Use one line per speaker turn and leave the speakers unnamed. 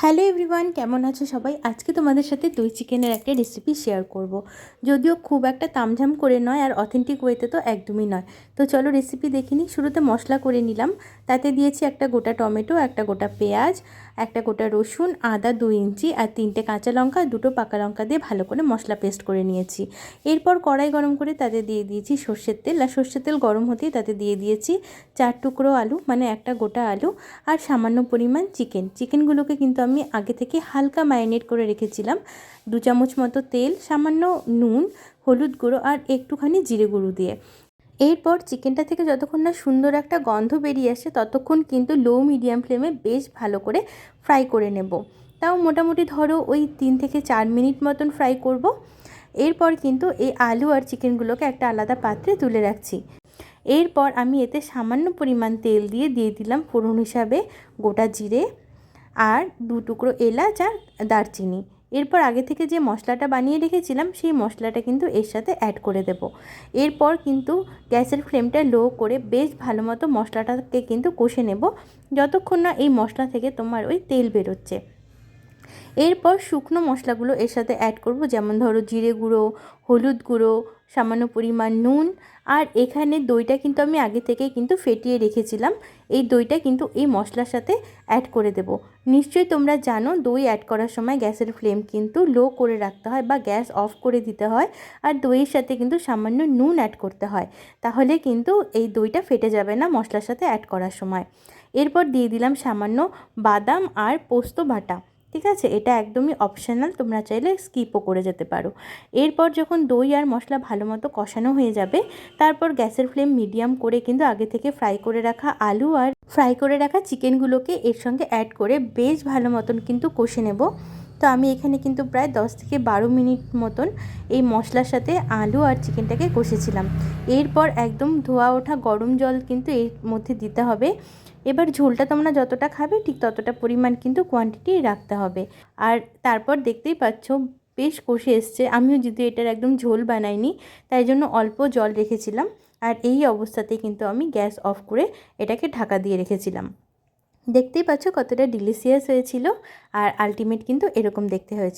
Hello everyone, কেমন আছো সবাই? আজকে তোমাদের সাথে দই চিকেনের একটা রেসিপি শেয়ার করব। যদিও খুব একটা তামঝাম করে নয় আর অথেন্টিক ওয়েতে তো একদমই নয়। তো চলো রেসিপি দেখিনি শুরুতে মশলা করে নিলাম। তাতে দিয়েছি একটা গোটা টমেটো, একটা গোটা পেঁয়াজ, একটা গোটা রসুন, আদা দুই ইঞ্চি আর তিনটে কাঁচা লঙ্কা, দুটো পাকা লঙ্কা দিয়ে ভালো করে মশলা পেস্ট করে নিয়েছি। এরপর কড়াই গরম করে তাতে দিয়ে দিয়েছি সর্ষের তেল। আর সর্ষের তেল গরম হতেই তাতে দিয়ে দিয়েছি চার টুকরো আলু মানে একটা গোটা আলু আর সামান্য পরিমাণ চিকেন চিকেনগুলোকে কিন্তু আমি আগে থেকে হালকা ম্যারিনেট করে রেখেছিলাম। দু চামচ মতো তেল, সামান্য নুন, হলুদ গুঁড়ো আর একটুখানি জিরে গুঁড়ো দিয়ে। এরপর চিকেনটা থেকে যতক্ষণ না সুন্দর একটা গন্ধ বেরিয়ে আসে, ততক্ষণ কিন্তু লো মিডিয়াম ফ্লেমে বেশ ভালো করে ফ্রাই করে নেব। তাও মোটামুটি ধরো ওই তিন থেকে চার মিনিট মতন ফ্রাই করব। এরপর কিন্তু এই আলু আর চিকেনগুলোকে একটা আলাদা পাত্রে তুলে রাখছি। এরপর আমি এতে সামান্য পরিমাণ তেল দিয়ে দিয়ে দিলাম ফোড়ন হিসাবে, গোটা জিরে। আর দু টুকরো এলাচ আর দারচিনি। এরপর আগে থেকে যে মশলাটা বানিয়ে রেখেছিলাম, সেই মশলাটা কিন্তু এর সাথে অ্যাড করে দেব। এরপর কিন্তু গ্যাসের ফ্লেমটা লো করে বেশ ভালো মতো মশলাটাকে কিন্তু কষে নেব। যতক্ষণ না এই মশলা থেকে তোমার ওই তেল বেরোচ্ছে। এরপর শুকনো মশলাগুলো এর সাথে অ্যাড করব, যেমন ধরো জিরে গুঁড়ো, হলুদ গুঁড়ো, সামান্য পরিমাণ নুন। আর এখানে দইটা কিন্তু আমি আগে থেকেই কিন্তু ফেটিয়ে রেখেছিলাম। এই দইটা কিন্তু এই মশলার সাথে অ্যাড করে দেব। নিশ্চয়ই তোমরা জানো, দই অ্যাড করার সময় গ্যাসের ফ্লেম কিন্তু লো করে রাখতে হয় বা গ্যাস অফ করে দিতে হয়। আর দইয়ের সাথে কিন্তু সামান্য নুন অ্যাড করতে হয়। তাহলে কিন্তু এই দইটা ফেটে যাবে না মশলার সাথে অ্যাড করার সময়। এরপর দিয়ে দিলাম সামান্য বাদাম আর পোস্ত বাটা। ঠিক আছে? এটা একদমই অপশনাল তোমরা চাইলে স্কিপও করে যেতে পারো। এরপর যখন দই আর মশলা ভালো মতো কষানো হয়ে যাবে, তারপর গ্যাসের ফ্লেম মিডিয়াম করে কিন্তু আগে থেকে ফ্রাই করে রাখা আলু আর ফ্রাই করে রাখা চিকেনগুলোকে এর সঙ্গে অ্যাড করে বেশ ভালো মতন কিন্তু কষে নেব। তো আমি এখানে কিন্তু প্রায় দশ থেকে বারো মিনিট মতন এই মশলার সাথে আলু আর চিকেনটাকে কষেছিলাম। এরপর একদম ধোয়া ওঠা গরম জল কিন্তু এর মধ্যে দিতে হবে। এবার ঝোলটা তোমরা যতটা খাবে ঠিক ততটা পরিমাণ কিন্তু কোয়ান্টিটি রাখতে হবে। আর তারপর দেখতেই পাচ্ছ বেশ কষে এসছে। আমিও যদি এটার একদম ঝোল বানাইনি, তাই জন্য অল্প জল রেখেছিলাম। আর এই অবস্থাতে কিন্তু আমি গ্যাস অফ করে এটাকে ঢাকা দিয়ে রেখেছিলাম। দেখতেই পাচ্ছ কতটা ডিলিশিয়াস হয়েছিল। আর আলটিমেট কিন্তু এরকম দেখতে হয়েছে।